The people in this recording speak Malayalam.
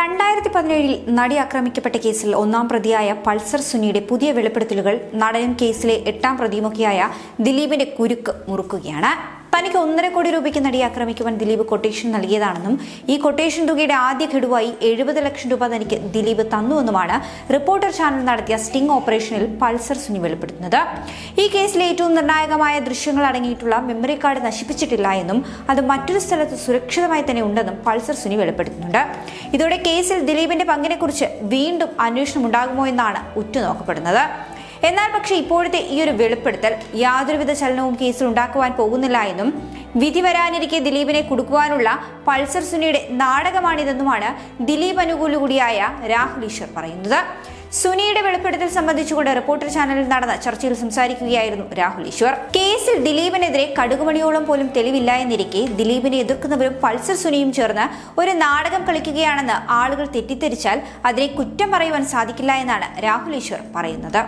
രണ്ടായിരത്തി പതിനേഴിൽ നടി ആക്രമിക്കപ്പെട്ട കേസിൽ ഒന്നാം പ്രതിയായ പൾസർ സുനിയുടെ പുതിയ വെളിപ്പെടുത്തലുകൾ നടനും കേസിലെ എട്ടാം പ്രതിയുമൊക്കെയായ ദിലീപിന്റെ കുരുക്ക് മുറുക്കുകയാണ്. തനിക്ക് ഒന്നര കോടി രൂപയ്ക്ക് നടിയെ ആക്രമിക്കുവാൻ ദിലീപ് കൊട്ടേഷൻ നൽകിയതാണെന്നും ഈ കൊട്ടേഷൻ തുകയുടെ ആദ്യ ഘടുവായി എഴുപത് ലക്ഷം രൂപ തനിക്ക് ദിലീപ് തന്നുവെന്നുമാണ് റിപ്പോർട്ടർ ചാനൽ നടത്തിയ സ്റ്റിംഗ് ഓപ്പറേഷനിൽ പൾസർ സുനി വെളിപ്പെടുത്തുന്നത്. ഈ കേസിലെ ഏറ്റവും നിർണായകമായ ദൃശ്യങ്ങൾ അടങ്ങിയിട്ടുള്ള മെമ്മറി കാർഡ് നശിപ്പിച്ചിട്ടില്ല എന്നും അത് മറ്റൊരു സ്ഥലത്ത് സുരക്ഷിതമായി തന്നെ ഉണ്ടെന്നും പൾസർ സുനി വെളിപ്പെടുത്തുന്നുണ്ട്. ഇതോടെ കേസിൽ ദിലീപിന്റെ പങ്കിനെക്കുറിച്ച് വീണ്ടും അന്വേഷണം ഉണ്ടാകുമോ എന്നാണ് ഉറ്റുനോക്കപ്പെടുന്നത്. എന്നാൽ പക്ഷേ ഇപ്പോഴത്തെ ഈ ഒരു വെളിപ്പെടുത്തൽ യാതൊരുവിധ ചലനവും കേസിൽ ഉണ്ടാക്കുവാൻ പോകുന്നില്ല എന്നും വിധി വരാനിരിക്കെ ദിലീപിനെ കുടുക്കുവാനുള്ള പൾസർ സുനിയുടെ നാടകമാണിതെന്നുമാണ് ദിലീപ് അനുകൂല കൂടിയായ രാഹുൽ ഈശ്വർ പറയുന്നത്. സുനിയുടെ വെളിപ്പെടുത്തൽ സംബന്ധിച്ചുകൊണ്ട് റിപ്പോർട്ടർ ചാനലിൽ നടന്ന ചർച്ചയിൽ സംസാരിക്കുകയായിരുന്നു രാഹുൽ ഈശ്വർ. കേസിൽ ദിലീപിനെതിരെ കടുകുമണിയോളം പോലും തെളിവില്ല എന്നിരിക്കെ ദിലീപിനെ എതിർക്കുന്നവരും പൾസർ സുനിയും ചേർന്ന് ഒരു നാടകം കളിക്കുകയാണെന്ന് ആളുകൾ തെറ്റിദ്ധരിച്ചാൽ അതിനെ കുറ്റം പറയുവാൻ സാധിക്കില്ല എന്നാണ് രാഹുൽ ഈശ്വർ പറയുന്നത്.